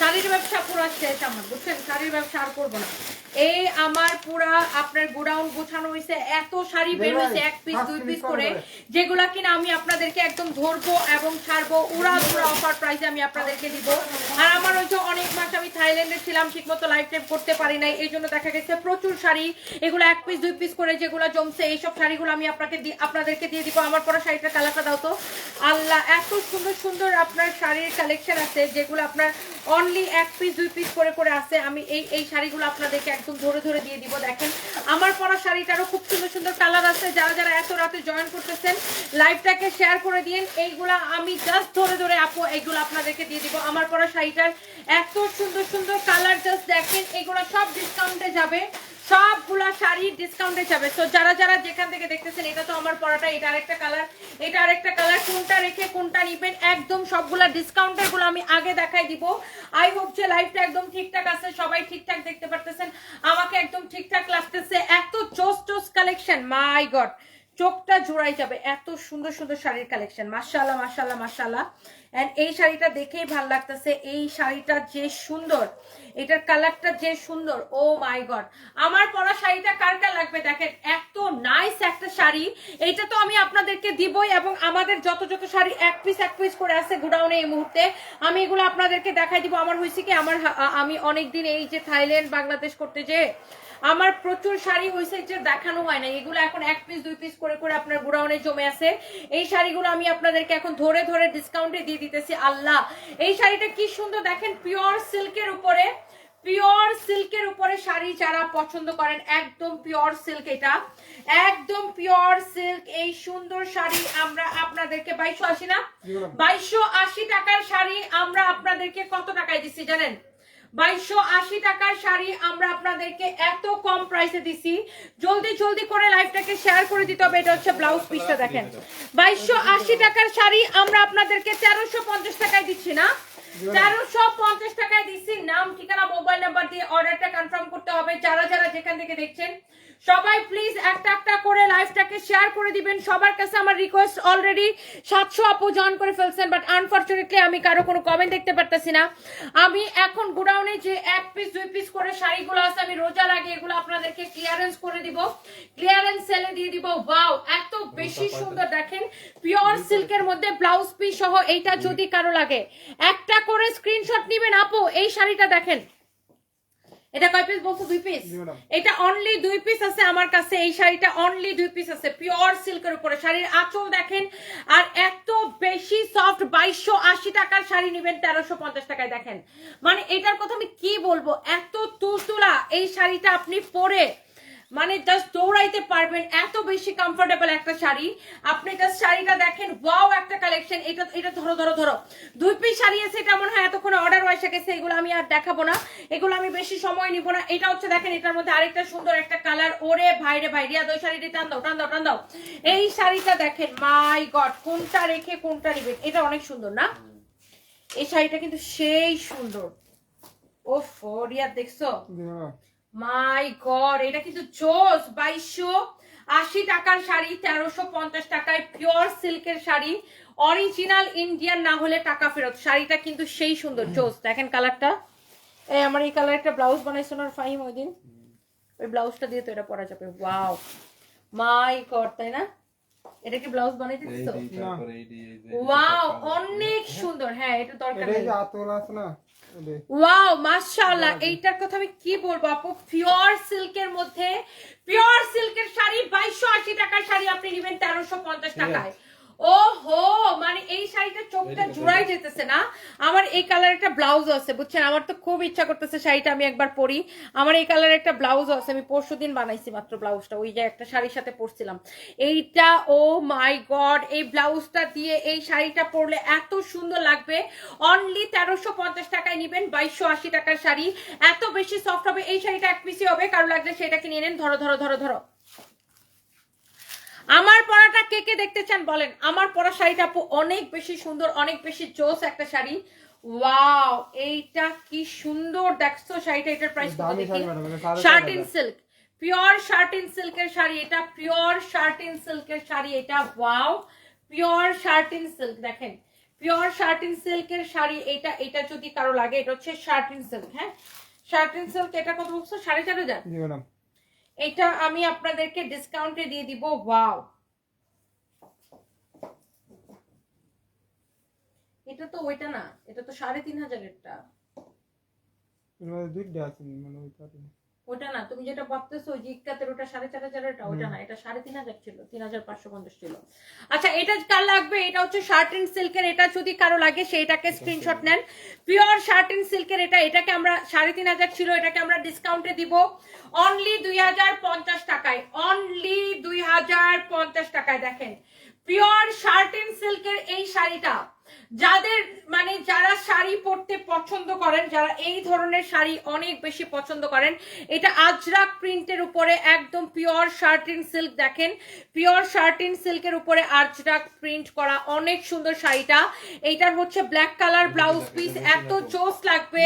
শাড়ির ব্যবসা পুরো শেষ আমার বুঝছেন? শাড়ির ব্যবসা আর করব না। এই আমার পুরা আপনার গোডাউন গোছানো হয়েছে এত শাড়ি বের হয়েছে এক পিস দুই পিস করে যেগুলা কিনা আমি আপনাদেরকে একদম ধরবো এবং ছাড়বো উড়া পুরা অফার প্রাইসে আমি আপনাদেরকে দিব। আর আমার ওই যে অনেক মাস আমি থাইল্যান্ডে ছিলাম ঠিক মতো লাইফ টাইম করতে পারি নাই এই জন্য দেখা গেছে প্রচুর শাড়ি এগুলো এক পিস দুই পিস করে যেগুলো জমছে এইসব শাড়িগুলো আমি আপনাকে আপনাদেরকে দিয়ে দিব। আমার পরা শাড়িটা কালারটা দাও তো। আল্লাহ এত সুন্দর সুন্দর আপনার শাড়ির কালেকশন আছে যেগুলো আপনার অনলি এক পিস দুই পিস করে করে আছে। আমি এই এই শাড়িগুলো আপনাদেরকে একদম ধরে ধরে দিয়ে দিব, দেখেন। আমার পরা শাড়িটারও খুব সুন্দর সুন্দর কালার আছে। যারা যারা এত রাতে জয়েন করতেছেন লাইভটাকে শেয়ার করে দিন। এইগুলা আমি জাস্ট ধরে ধরে আপু, এইগুলো আপনাদেরকে দিয়ে দিব। আমার পরা শাড়িটার এত সুন্দর সুন্দর কালার জাস্ট দেখেন এগুলো সব ডিসকাউন্টে যাবে। সবগুলা শাড়ি ডিসকাউন্টে যাবে। তো যারা যারা যেখান থেকে দেখতেছেন, এটা তো আমার পরাটা, এটা আরেকটা কালার এটা আরেকটা কালার কোনটা রেখে কোনটা নিবেন, একদম সবগুলা ডিসকাউন্টেরগুলো আমি আগে দেখাই দিব। আই হোপ যে লাইফটা একদম ঠিকঠাক আছে, সবাই ঠিকঠাক দেখতে পারতেছেন। আমাকে একদম ঠিকঠাক লাগতেছে। এত চোস চোস কালেকশন মাই গড চোখটা জোড়াই যাবে। এত সুন্দর সুন্দর শাড়ির কালেকশন মাশাআল্লাহ মাশাআল্লাহ মাশাআল্লাহ। এন্ড এই শাড়িটা দেখেই ভালো লাগতেছে। এই শাড়িটা যে সুন্দর, এটার কালারটা যে সুন্দর, ও মাই গড। আমার পরা শাড়িটা কার কার লাগবে দেখেন? এত নাইস একটা শাড়ি। এইটা তো আমি আপনাদেরকে দিবই এবং আমাদের যত যত শাড়ি এক পিস এক পিস করে আছে গোডাউনে এই মুহূর্তে, আমি এগুলো আপনাদেরকে দেখাই দিব। আমার হয়েছে কি, আমার আমি অনেক দিন এই যে থাইল্যান্ড, বাংলাদেশ করতে যে আমার প্রচুর শাড়ি হয়েছে যে দেখানো হয় না এগুলো এখন এক পিস দুই পিস করে করে আপনার গোডাউনে জমে আছে। এই শাড়িগুলো আমি আপনাদেরকে এখন ধরে ধরে ডিসকাউন্টে দিয়ে দিতেছি আল্লাহ। এই শাড়িটা কি সুন্দর দেখেন পিওর সিল্কের উপরে পিওর সিল্কের উপরে শাড়ি যারা পছন্দ করেন একদম পিওর সিল্ক এটা। একদম পিওর সিল্ক এই সুন্দর শাড়ি আমরা আপনাদেরকে বাইশশো আশি না? বাইশশো আশি টাকার শাড়ি আমরা আপনাদেরকে কত টাকায় দিচ্ছি জানেন? বাইশশো আশি টাকার শাড়ি আমরা আপনাদেরকে এত কম প্রাইসে দিছি। জলদি জলদি করে লাইভটাকে শেয়ার করে দিতে হবে, এটা হচ্ছে ব্লাউজ পিসটা দেখেন। বাইশশো আশি টাকার শাড়ি আমরা আপনাদেরকে তেরোশো পঞ্চাশ টাকায় দিচ্ছি না? তেরোশো পঞ্চাশ টাকায় দিচ্ছি। নাম ঠিকানা মোবাইল নাম্বার দিয়ে অর্ডারটা কনফার্ম করতে হবে। যারা যারা যেখান থেকে দেখছেন সবাই প্লিজ একটা একটা করে লাইভটাকে শেয়ার করে দিবেন। সবার কাছে আমার রিকোয়েস্ট অলরেডি সাতশো আপু জয়েন করে ফেলছেন বাট আনফর্চুনেটলি আমি কারও কোনো কমেন্ট দেখতে পারতেছি না। আমি এখন গোডাউনে যে এক পিস দুই পিস করে শাড়িগুলো আছে আমি রোজার আগে এগুলো আপনাদেরকে ক্লিয়ারেন্স করে দিব। ক্লিয়ারেন্স সেলে দিয়ে দিব। ওয়াও এত বেশি সুন্দর দেখেন। পিওর সিল্কের মধ্যে ব্লাউজ পিস সহ এইটা যদি কারও লাগে একটা করে স্ক্রিনশট নিবেন আপু এই শাড়িটা দেখেন। এটা কয় পিস বলছো? দুই পিস এটা অনলি দুই পিস আছে আমার কাছে এই শাড়িটা অনলি দুই পিস আছে পিওর সিল্কের উপরে। শাড়ির আঁচল দেখেন আর এত বেশি সফট বাইশশো আশি টাকার শাড়ি নেবেন তেরোশো পঞ্চাশ টাকায় দেখেন। মানে এটার কথা আমি কি বলব? এত তুলতুলা এই শাড়িটা আপনি পরে মানে জাস্ট দৌড়াইতে পারবেন, এত বেশি কমফোর্টেবল একটা শাড়ি। আপনি জাস্ট শাড়িটা দেখেন ওয়াও একটা কালেকশন এটা এটা ধরো ধরো ধরো। দুই পিস শাড়ি আছে, এটা মনে হয় এতক্ষণ অর্ডার এসে গেছে, এগুলো আমি আর দেখাবো না। এগুলো আমি বেশি সময় নিব না। এটা হচ্ছে দেখেন, এটার মধ্যে আরেকটা সুন্দর একটা কালার ওরে ভাইরে ভাই রিয়া ওই শাড়িটি টান দাও টান দাও টান দাও। এই শাড়িটা দেখেন মাই গড কোনটা রেখে কোনটা নিবেন? এটা অনেক সুন্দর, না? এই শাড়িটা কিন্তু সেই সুন্দর। ওফ রিয়া দেখছ? মাই গড এটা কিন্তু জোস বাইশশো আশি টাকার শাড়ি তেরোশো পঞ্চাশ টাকায় পিওর সিল্কের শাড়ি অরিজিনাল ইন্ডিয়ান না হলে টাকা ফেরত। শাড়িটা কিন্তু সেই সুন্দর জোস। দেখেন কালারটা এই আমার এই কালার একটা ব্লাউজ বানাইছো না ফাহিম ওই দিন ওই ব্লাউজটা দিয়ে তো এটা পরা যাবে। ওয়াও মাই গড তাই না? এটা কি ব্লাউজ বানাইতে দিছো ওয়াও অনেক সুন্দর। হ্যাঁ এটা দরকার আছে না। ওয়াও মাশাআল্লাহ এইটার কথা আমি কি বলব আপু? পিওর সিল্কের মধ্যে পিওর সিল্কের শাড়ি বাইশশো আশি টাকার শাড়ি আপনি নেবেন তেরোশো পঞ্চাশ টাকায়। ও হো মানে এই শাড়িটা চোখটা জোড়াই যেতেছে না। আমার এই কালার একটা ব্লাউজ আছে বুঝছেন? আমার তো খুব ইচ্ছা করতেছে শাড়িটা আমি একবার পরি। আমার এই কালার একটা ব্লাউজ আছে আমি পরশু দিন বানাইছি মাত্র ব্লাউজটা ওই যে একটা শাড়ির সাথে পরছিলাম। এইটা ও মাই গড এই ব্লাউজটা দিয়ে এই শাড়িটা পরলে এত সুন্দর লাগবে। অনলি তেরোশো পঞ্চাশ টাকায় নিবেন বাইশশো আশি টাকার শাড়ি। এত বেশি সফট হবে এই শাড়িটা এক পিসি হবে কারও লাগলে সেটাকে নিয়ে নেন। ধরো ধরো ধরো ধরো। আমার পরাটা কে কে দেখতে চান বলেন? আমার পরা শাড়িটা আপু অনেক বেশি সুন্দর অনেক বেশি জোস একটা শাড়ি। ওয়াও এইটা কি সুন্দর দেখছ শাড়িটা এটার প্রাইস শার্টিন হাজার। সিল্ক পিওর শার্ট ইন সিল্কের শাড়ি এটা পিওর শার্ট ইন সিল্কের শাড়ি এটা wow. Pure satin silk দেখেন। পিওর শার্ট ইন সিল্কের শাড়ি এটা এটা যদি কারও লাগে এটা হচ্ছে শার্ট ইন সিল্ক হ্যাঁ? শার্ট ইন সিল্ক এটা কত বলছো? সাড়ে চার হাজার? এটা আমি আপনাদেরকে ডিসকাউন্টে দিয়ে দিব ওয়াও এটা তো ওইটা না, এটা তো সাড়ে তিন হাজারেরটা। দুইটা আছে মানে ওইটা ওটা না তুমি যেটা ভাবতেছো যে ইক্কাতের ওটা সাড়ে চার হাজারেরটা ওটা না এটা সাড়ে তিন হাজার ছিল তিন হাজার পাঁচশো পঞ্চাশ ছিল। আচ্ছা এটা কার লাগবে? এটা হচ্ছে শার্টিন সিল্কের এটা যদি কারও লাগে সেইটাকে স্ক্রিনশট নেন। পিওর শার্টিন সিল্কের এটা এটাকে আমরা সাড়ে তিন হাজার ছিল এটাকে আমরা ডিসকাউন্টে দিব। অনলি দুই হাজার পঞ্চাশ টাকায় অনলি দুই হাজার পঞ্চাশ টাকায় দেখেন। পিওর শার্টিন সিল্কের এই শাড়িটা যাদের মানে যারা শাড়ি পরতে পছন্দ করেন, যারা এই ধরনের শাড়ি অনেক বেশি পছন্দ করেন, এটা আজরাক প্রিন্টের উপরে একদম পিওর শার্টিন সিল্ক দেখেন। পিওর শার্টিন সিল্কের উপরে আজরাক প্রিন্ট করা অনেক সুন্দর শাড়িটা। এইটার হচ্ছে ব্ল্যাক কালার ব্লাউজ পিস, এত জোস লাগবে।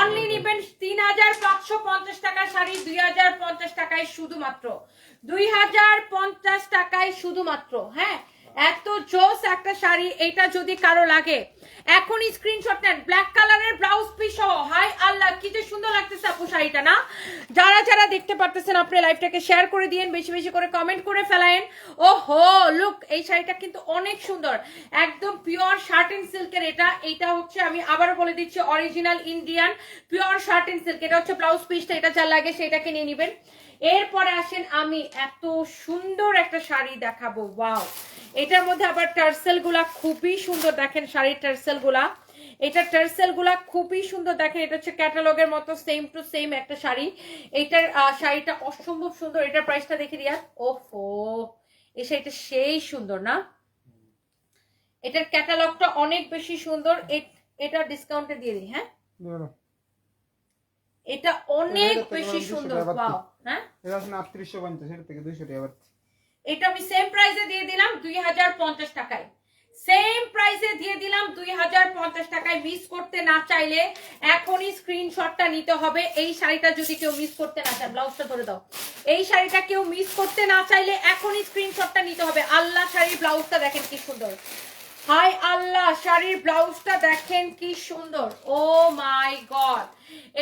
অনলি নিবেন তিন হাজার পাঁচশো পঞ্চাশ টাকার শাড়ি, দুই হাজার পঞ্চাশ টাকায় শুধুমাত্র। দুই হাজার পঞ্চাশ টাকায় শুধুমাত্র হ্যাঁ? এত জোস একটা শাড়ি, এটা যদি কারও লাগে। এখনই স্ক্রিনশট নেন। ব্ল্যাক কালারের ব্লাউজ পিস সহ। হাই আল্লাহ, কি যে সুন্দর লাগতেছে আপু শাড়িটা, না? যারা যারা দেখতে পারতেছেন আপনি লাইভটাকে শেয়ার করে দিয়েন, বেশি বেশি করে কমেন্ট করে ফেলায়েন। ও হো লুক এই শাড়িটা কিন্তু অনেক সুন্দর। একদম পিওর শার্ট শার্টিন সিল্কের এটা। এটা হচ্ছে আমি আবারও বলে দিচ্ছি অরিজিনাল ইন্ডিয়ান পিওর শার্ট শার্টিন সিল্ক এটা হচ্ছে ব্লাউজ পিসটা এটা যা লাগে সেটাকে নিয়ে নেবেন। এরপরে আসেন আমি এত সুন্দর একটা শাড়ি দেখাবো ওয়াও। এটার মধ্যে আবার টার্সেলগুলা খুবই সুন্দর দেখেন শাড়ির টার্সেলগুলা এটা টার্সেলগুলা খুবই সুন্দর দেখেন এটা হচ্ছে ক্যাটালগের মতো সেম টু সেম একটা শাড়ি। এটার শাড়িটা অসম্ভব সুন্দর এটার প্রাইসটা দেখে দিয়া ওফো এই শাড়িটা সেই সুন্দর না? এটার ক্যাটালগটা অনেক বেশি সুন্দর এটা ডিসকাউন্টে দিয়ে দিই হ্যাঁ? এটা অনেক বেশি সুন্দর। পাও হ্যাঁ? এটা আছে না এর থেকে দুইশো টাকা বাড়ছে। এটা আমি সেম প্রাইসে দিয়ে দিলাম টাকায়। সেম প্রাইসে দিয়ে দিলাম দুই হাজার পঞ্চাশ টাকায়। মিস করতে না চাইলে এখনই স্ক্রিনশটটা নিতে হবে। এই শাড়িটা যদি কেউ মিস করতে না চায় ব্লাউজটা ধরে দাও। এই শাড়িটা কেউ মিস করতে না চাইলে এখনই স্ক্রিনশটটা নিতে হবে। আল্লাহ শাড়ির ব্লাউজটা দেখেন কি সুন্দর। হাই আল্লাহ, শাড়ির ব্লাউজটা দেখেন কি সুন্দর। Oh my god.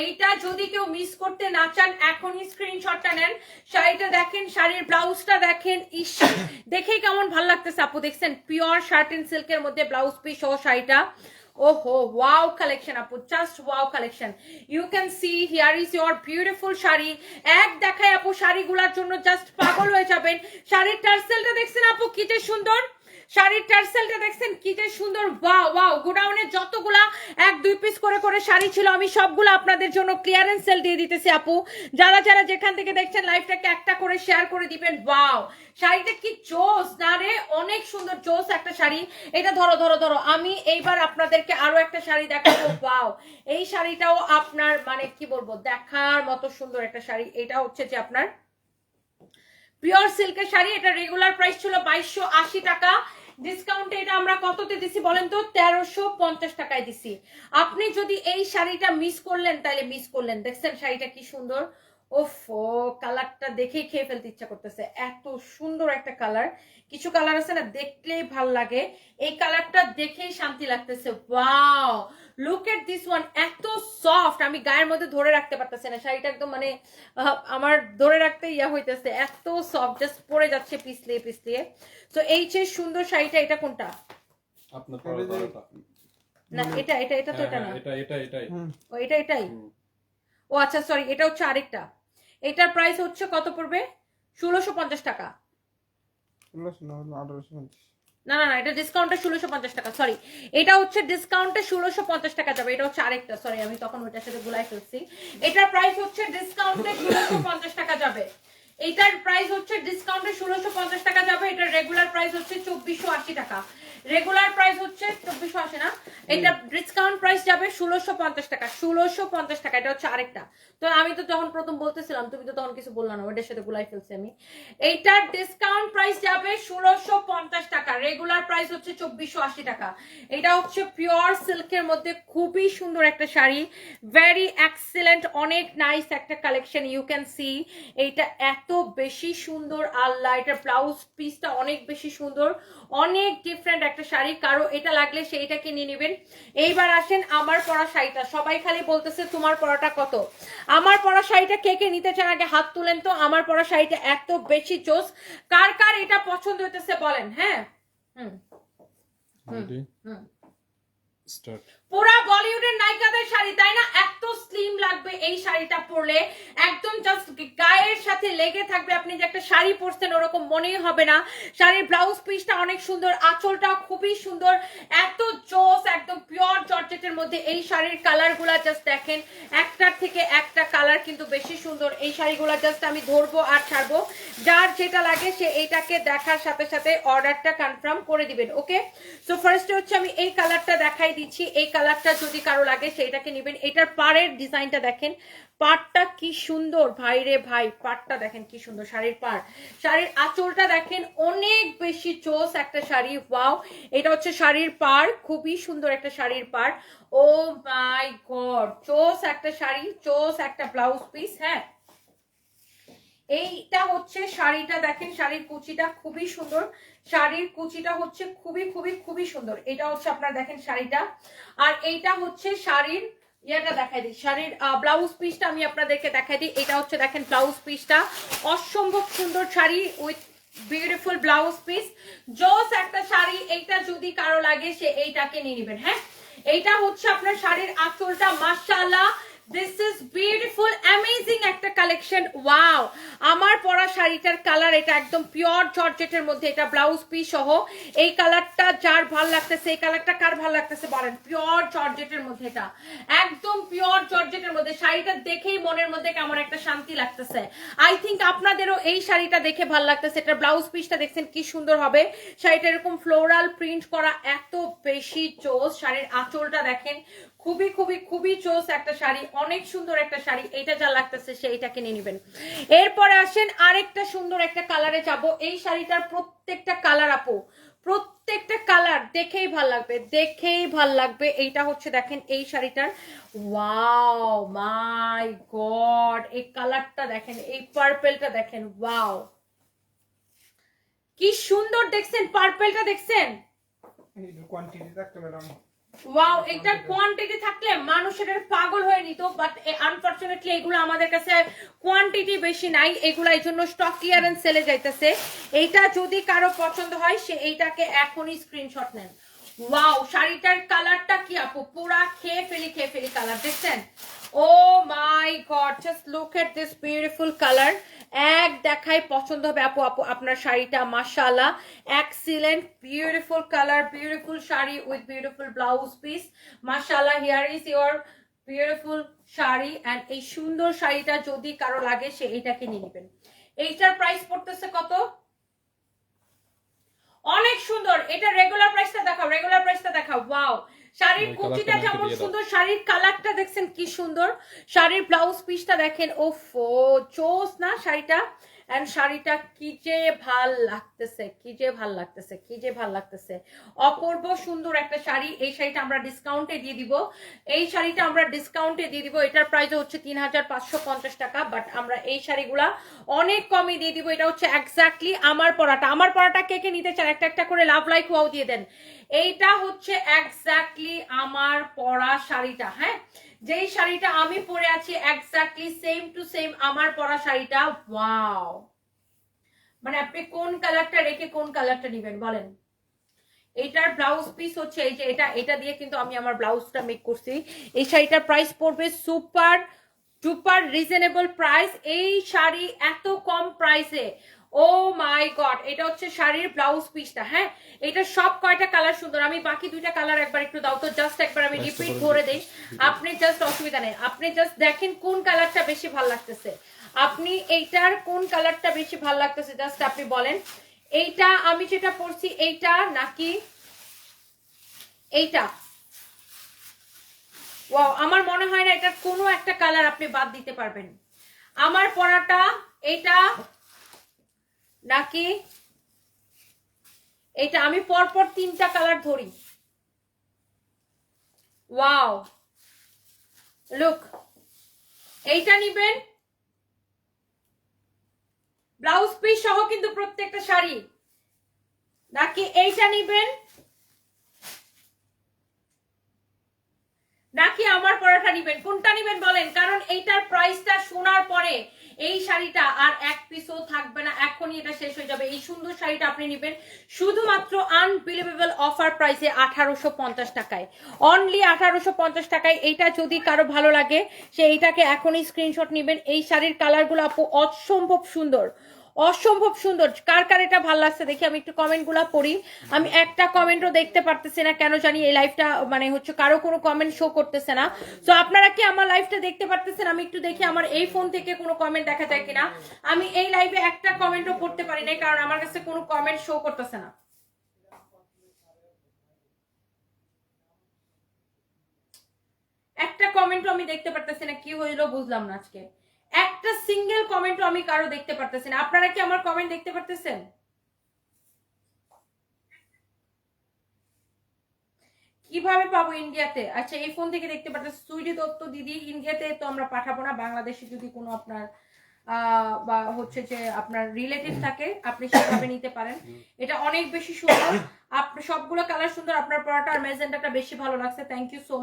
এইটা যদি কেউ মিস করতে না চান, এখনই স্ক্রিনশটটা নেন। শাড়িটা দেখেন, শাড়ির ব্লাউজটা দেখেন, ইস, দেখেই কেমন ভালো লাগতেছে। আপু, দেখছেন? পিওর শার্টিন সিল্কের মধ্যে ব্লাউজ পিস ও শাড়িটা। ওহো ওয়াও কালেকশন আপু just wow collection you can see here is your beautiful sari. এক দেখায় আপু, শাড়িগুলোর জন্য জাস্ট পাগল হয়ে যাবেন। শাড়ির টার্সেলটা দেখছেন আপু, কি সুন্দর। শাড়ির টার্সেলটা দেখছেন, কি যে সুন্দর ওয়াও ওয়াও গোডাউনে যতগুলা এক, দুই পিস করে করে শাড়ি ছিল, আমি সবগুলো আপনাদের জন্য ক্লিয়ারেন্স সেল দিয়ে দিতেছি আপু। যারা যারা যেখান থেকে দেখছেন লাইভটাকে একটা করে শেয়ার করে দিবেন ওয়াও শাড়িটা কি জোস, না রে, অনেক সুন্দর জোস একটা শাড়ি। এটা ধরো ধরো ধরো, আমি এইবার আপনাদেরকে আরও একটা শাড়ি দেখাবো ওয়াও এই শাড়িটাও আপনার মানে কি বলব, দেখার মতো সুন্দর একটা শাড়ি। এটা হচ্ছে যে আপনার পিওর সিল্কের শাড়ি, এটা রেগুলার প্রাইস ছিল বাইশশো আশি টাকা। ডিসকাউন্টে এটা আমরা কততে দিছি বলেন তো? তেরোশো পঞ্চাশ টাকায় দিছি। আপনি যদি এই শাড়িটা মিস করলেন, তাহলে মিস করলেন। দেখছেন শাড়িটা কি সুন্দর? ওফো কালারটা দেখেই খেয়ে ফেলতে ইচ্ছা করতেছে। এত সুন্দর একটা কালার কিছু কালার আছে না, দেখলেই ভালো লাগে। এই কালারটা দেখেই শান্তি লাগতেছে। Wow look at this one এত সফট আমি গায়ের মধ্যে ধরে রাখতে পারতেছি না। শাড়িটা একদম মানে আমার ধরে রাখতে ইয়া হইতেছে। এত সফট জাস্ট পরে যাচ্ছে পিছলিয়ে পিছলিয়ে। তো এই যে সুন্দর শাড়িটা এটা কোনটা? না এটা এটা এটা তো হ্যাঁ, এটা না। হ্যাঁ, এটা এটা এটাই। ও এটা এটাই? ও আচ্ছা সরি এটা হচ্ছে আরেকটা। এটার প্রাইস হচ্ছে কত পড়বে? ষোলোশো পঞ্চাশ টাকা। ষোলোশো না আঠারোশো পঞ্চাশ। না না না, এটা ডিসকাউন্টে ষোলোশো পঞ্চাশ টাকা সরি এটা হচ্ছে ডিসকাউন্টে ষোলোশো পঞ্চাশ টাকা যাবে, এটা হচ্ছে আরেকটা সরি আমি তখন ওইটার সাথে গুলাই ফেলছি। এটার প্রাইস হচ্ছে ডিসকাউন্টে ষোলোশো পঞ্চাশ টাকা যাবে। এটার প্রাইস হচ্ছে ডিসকাউন্টে ষোলোশো পঞ্চাশ টাকা যাবে, এটার রেগুলার প্রাইস হচ্ছে চব্বিশশো আশি টাকা। রেগুলার প্রাইস হচ্ছে চব্বিশশো আশি না? এটা ডিসকাউন্ট প্রাইস যাবে ষোলোশো পঞ্চাশ টাকা ষোলোশো পঞ্চাশ টাকা এটা হচ্ছে আরেকটা। তো আমি তো যখন প্রথম বলতেছিলাম তুমি তো তখন কিছু বললাম না ওইটার সাথে গুলাই ফেলছি আমি। এইটার ডিসকাউন্ট প্রাইস যাবে ষোলোশো পঞ্চাশ টাকা রেগুলার প্রাইস হচ্ছে চব্বিশশো আশি টাকা। এটা হচ্ছে পিওর সিল্কের মধ্যে খুবই সুন্দর একটা শাড়ি ভেরি এক্সিলেন্ট অনেক নাইস একটা কালেকশন ইউ ক্যান সি এইটা এত বেশি সুন্দর আল্লাহ এটার ব্লাউজ পিসটা অনেক বেশি সুন্দর অনেক ডিফারেন্ট একটা শাড়ি কারও এটা লাগলে সেইটাকে নিয়ে নেবেন। এইবার আসেন আমার পরা শাড়িটা। সবাই খালি বলতেছে তোমার পরাটা কত? আমার পরা শাড়িটা কে কে নিতে চান আগে হাত তুলেন তো। আমার পরা শাড়িটা এত বেশি চোস। কার কার এটা পছন্দ হইতেছে বলেন হ্যাঁ? হুম। হুম হুম। স্টার্ট। পুরা বলিউডের নায়িকাদের শাড়ি, তাই না? এত স্লিম লাগবে এই শাড়িটা পরলে। একদম জাস্ট গায়ের সাথে লেগে থাকবে। আপনি যে একটা শাড়ি পরছেন, ওরকম মনেই হবে না। শাড়ির ব্লাউজ পিসটা অনেক সুন্দর আঁচলটা খুবই সুন্দর। এত জোস, একদম পিওর জর্জেটের মধ্যে এই শাড়ির কালারগুলা জাস্ট দেখেন। একটার থেকে একটা কালার কিন্তু বেশি সুন্দর। এই শাড়িগুলা জাস্ট আমি ধরবো আর ছাড়বো। যার যেটা লাগে সে এইটাকে দেখার সাথে সাথে অর্ডারটা কনফার্ম করে দিবেন ওকে সো ফার্স্টে হচ্ছে আমি এই কালারটা দেখাই দিচ্ছি। এই কালারটা যদি কারও লাগে, সেইটাকে নেবেন। এটার পাড়ের ডিজাইনটা দেখেন। পাটটা কি সুন্দর। ভাই রে ভাই পাটটা দেখেন কি সুন্দর শাড়ির পাড়। শাড়ির আঁচলটা দেখেন, অনেক বেশি চোস একটা শাড়ি। ওয়াও, এটা হচ্ছে শাড়ির পাড়। খুবই সুন্দর একটা শাড়ির পাড়। ও মাই গড, চোস একটা শাড়ি, চোস একটা ব্লাউজ পিস হ্যাঁ। এইটা হচ্ছে শাড়িটা দেখেন, শাড়ির কুচিটা খুবই সুন্দর। শাড়ির কুচিটা হচ্ছে খুবই খুবই খুবই সুন্দর। এটা হচ্ছে আপনার দেখেন শাড়িটা। আর এইটা হচ্ছে শাড়ির ইয়েটা দেখাই দিই। শাড়ির ব্লাউজ পিসটা আমি আপনাদেরকে দেখাই দিই। এটা হচ্ছে দেখেন ব্লাউজ পিসটা অসম্ভব সুন্দর sari with beautiful blouse piece জোস একটা শাড়ি, এইটা যদি কারও লাগে, সে এইটাকে নিয়ে নেবেন হ্যাঁ? এইটা হচ্ছে আপনার শাড়ির আঁচলটা, মাশাআল্লাহ। দিস ইজ বিউটিফুল অ্যামেজিং একটা কালেকশন ওয়াও আমার পরা শাড়িটার কালার এটা একদম পিওর জর্জেটের মধ্যে, এটা ব্লাউজ পিস সহ। এই কালারটা যার ভালো লাগতেছে, এই কালারটা কার ভালো লাগতেছে বলেন? পিওর জর্জেটের মধ্যে এটা। একদম পিওর জর্জেটের মধ্যে। শাড়িটা দেখেই মনের মধ্যে কেমন একটা শান্তি লাগতেছে। আই থিঙ্ক আপনাদেরও এই শাড়িটা দেখে ভালো লাগতেছে। এটা ব্লাউজ পিসটা দেখছেন কি সুন্দর হবে। শাড়িটা এরকম ফ্লোরাল প্রিন্ট করা এত বেশি চোস। শাড়ির আঁচলটা দেখেন খুবই খুবই খুবই চোস একটা শাড়ি, অনেক সুন্দর একটা শাড়ি, এটা যা লাগতেছে সেইটাকে নিয়ে নেবেন। এরপরে আসেন আরেকটা সুন্দর একটা কালারে যাব, এই শাড়িটার প্রত্যেকটা কালার আপু, প্রত্যেকটা কালার দেখেই ভালো লাগবে, দেখেই ভালো লাগবে, এইটা হচ্ছে দেখেন এই শাড়িটার। ওয়াও, মাই গড, এই কালারটা দেখেন, এই পার্পেলটা দেখেন, ওয়াও। কি সুন্দর দেখছেন, পার্পেলটা দেখছেন? কোয়ান্টিটি থাকতে ম্যাডাম ওয়াও এটা কোয়ান্টিটি থাকলে মানুষ এটার পাগল হয়ে নিত বাট আনফরচুনেটলি এগুলো আমাদের কাছে কোয়ান্টিটি বেশি নাই এগুলো এই জন্য স্টক ক্লিয়ারেন্স সেলে যাইতেছে। এইটা যদি কারও পছন্দ হয়, সে এইটাকে এখনই স্ক্রিনশট নেন। ওয়াও শাড়িটার কালারটা কি আপু? পুরা খেয়ে ফেলি খেয়ে ফেলি কালার দেখছেন? ও my god just look at this beautiful colour এক দেখাই পছন্দ হবে আপু আপু, আপনার শাড়িটা, মাশাআল্লাহ। Excellent beautiful colour beautiful sari with beautiful blouse piece মাশাআল্লাহ here is your beautiful sari and এই সুন্দর শাড়িটা যদি কারও লাগে, সে এটাকে নিয়ে নেবেন। এইটার প্রাইস পড়তেছে কত? অনেক সুন্দর, এটা রেগুলার প্রাইসটা দেখাও রেগুলার প্রাইসটা দেখাও। ওয়াও শাড়ির কুচিটা যেমন। সুন্দর? শাড়ির কালারটা দেখছেন কি সুন্দর? শাড়ির ব্লাউজ পিসটা দেখেন ও ফো চোস না শাড়িটা? এন্ড শাড়িটা কি যে ভালো লাগতেছে, কি যে ভালো লাগতেছে, কি যে ভালো লাগতেছে। অপূর্ব সুন্দর একটা শাড়ি, এই শাড়িটা আমরা ডিসকাউন্টে দিয়ে দিব। এই শাড়িটা আমরা ডিসকাউন্টে দিয়ে দিব, এটার প্রাইস হচ্ছে তিন হাজার পাঁচশো পঞ্চাশ টাকা বাট আমরা এই শাড়িগুলা অনেক কমে দিয়ে দিব। এটা হচ্ছে এক্স্যাক্টলি আমার পরাটা। আমার পরাটা কে কে নিতে চান? একটা একটা করে লাভ লাইক ওয়াও দিয়ে দেন। এইটা হচ্ছে এক্স্যাক্টলি আমার পরা শাড়িটা হ্যাঁ? যেই শাড়িটা আমি পরে আছি এক্স্যাক্টলি সেম টু সেম আমার পরা শাড়িটা। ওয়াও মানে আপনি কোন কালারটা রেখে কোন কালারটা নেবেন বলেন? এটার ব্লাউজ পিস হচ্ছে এই যে এটা এটা দিয়ে কিন্তু আমি আমার ব্লাউজটা মেক করছি। এই শাড়িটার প্রাইস পড়বে সুপার সুপার রিজনেবল প্রাইস এই শাড়ি এত কম প্রাইসে ও মাই গড এটা হচ্ছে শাড়ির ব্লাউজ পিসটা হ্যাঁ? এটা সব কয়টা কালার সুন্দর? আমি বাকি দুইটা কালার একবার একটু দাও তো জাস্ট একবার আমি রিপিট দিও। দেই। আপনি জাস্ট অসুবিধা নেই। আপনি জাস্ট দেখেন কোন কালারটা বেশি ভালো লাগতেছে। আপনি এইটার কোন কালারটা বেশি ভালো লাগতেছে জাস্ট আপনি বলেন। এইটা আমি যেটা পড়ছি এইটা নাকি এইটা? ওয়াও আমার মনে হয় না এটার কোনো একটা কালার আপনি বাদ দিতে পারবেন। আমার পরাটা এটা নাকি? এটা আমি পরপর তিনটা কালার ধরি। ওয়াও লুক এইটা নিবেন। ব্লাউজ পিস সহ কিন্তু প্রত্যেকটা শাড়ি। নাকি এইটা নিবেন? নাকি আমার পরাটা নিবেন? কোনটা নিবেন বলেন? কারণ এইটার প্রাইসটা শোনার পরে এই শাড়িটা আর এক পিসও থাকবে না। এখনই এটা শেষ হয়ে যাবে। এই সুন্দর শাড়িটা আপনি নেবেন শুধুমাত্র আনবিলিভেবল অফার প্রাইসে আঠারোশো পঞ্চাশ টাকায়। অনলি আঠারোশো পঞ্চাশ টাকায়। এইটা যদি কারও ভালো লাগে, সে এইটাকে এখনই স্ক্রিনশট নেবেন। এই শাড়ির কালারগুলো আপু অসম্ভব সুন্দর। অসম্ভব সুন্দর। কার কার এটা ভালো লাগছে দেখি, আমি একটু কমেন্টগুলো পড়ি। আমি একটা কমেন্টও দেখতে পারতেছি না কেন জানি এই লাইভটা মানে হচ্ছে কারও কোনো কমেন্ট শো করতেছে না। তো আপনারা কি আমার লাইভটা দেখতে পারতেছেন? আমি একটু দেখি আমার এই ফোন থেকে কোনো কমেন্ট দেখা যায় কিনা। আমি এই লাইভে একটা কমেন্টও পড়তে পারি নাই, কারণ আমার কাছে কোনো কমেন্ট শো করতেছে না। একটা কমেন্টও আমি দেখতে পারতেছি না, কি হইল বুঝলাম না আজকে। একটা সিঙ্গেল কমেন্টও আমি কারও দেখতে পারতেছি না। আপনারা কি আমার কমেন্ট দেখতে পারতেছেন? কীভাবে পাবো ইন্ডিয়াতে? আচ্ছা এই ফোন থেকে দেখতে পারতেছি সুইডি দত্ত দিদি, ইন্ডিয়াতে তো আমরা পাঠাবো না, বাংলাদেশে যদি কোনো আপনার বা হচ্ছে যে আপনার রিলেটিভ থাকে, আপনি সেভাবে নিতে পারেন। এটা অনেক বেশি সুন্দর। সবগুলো কালার সুন্দর, আপনার পড়াটা আর মেজেন্টাটা বেশি ভালো লাগছে। Thank you so